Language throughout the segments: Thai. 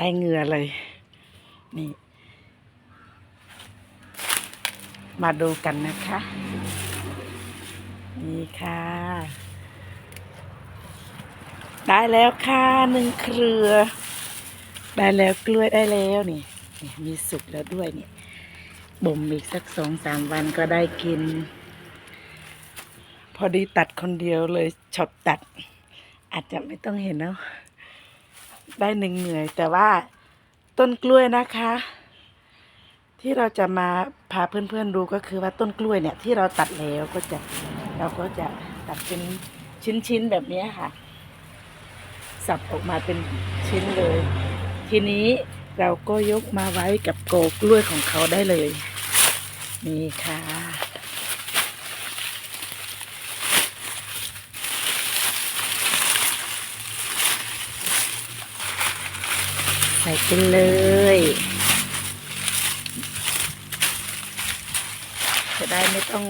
ได้เงือเลย นี่ มาดูกันนะคะ นี่ค่ะ ได้แล้วค่ะหนึ่งเครือ ได้แล้วกล้วยได้แล้วนี่นี่มีสุกแล้วด้วยนี่บ่มอีกสักสองสามวันก็ได้กิน พอดีตัดคนเดียวเลยช็อตตัด อาจจะไม่ต้องเห็นเนาะ ได้หนึ่งเหนื่อย แต่ว่าต้นกล้วยนะคะ ที่เราจะมาพาเพื่อนๆดูก็คือว่าต้นกล้วยเนี่ย ที่เราตัดแล้วก็จะเราก็จะตัดเป็นชิ้นๆแบบนี้ค่ะ สับออกมาเป็นชิ้นเลย ทีนี้เราก็ยกมาไว้กับโกกล้วยของเขาได้เลย นี่ค่ะ ใส่กันเลยจะได้ไม่ต้อง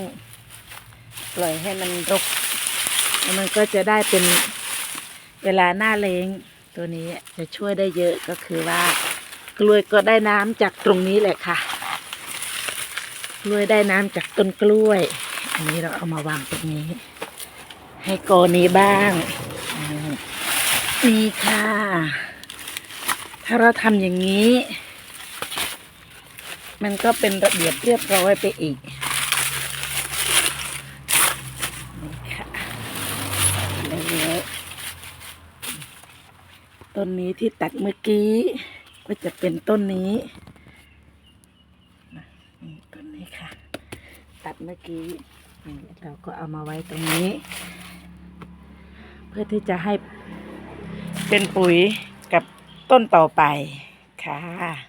ปล่อยให้มันรกแล้วมันก็จะได้เป็นเวลาหน้าเลงตัวนี้จะช่วยได้เยอะก็คือว่ากล้วยก็ได้น้ำจากตรงนี้แหละค่ะ กล้วยได้น้ำจากต้นกล้วย อันนี้เราเอามาวางตรงนี้ ให้โกอนี้บ้าง นี่ค่ะ ถ้าเราทำอย่างนี้ มันก็เป็นระเบียบเรียบร้อยไปอีกนี่ค่ะแล้วต้นนี้ที่ตัดเมื่อกี้ ก็จะเป็นต้นนี้นี่ต้นนี้ค่ะ ตัดเมื่อกี้นี่เราก็เอามาไว้ตรงนี้ เพื่อที่จะให้เป็นปุ๋ย ต้นต่อไปค่ะ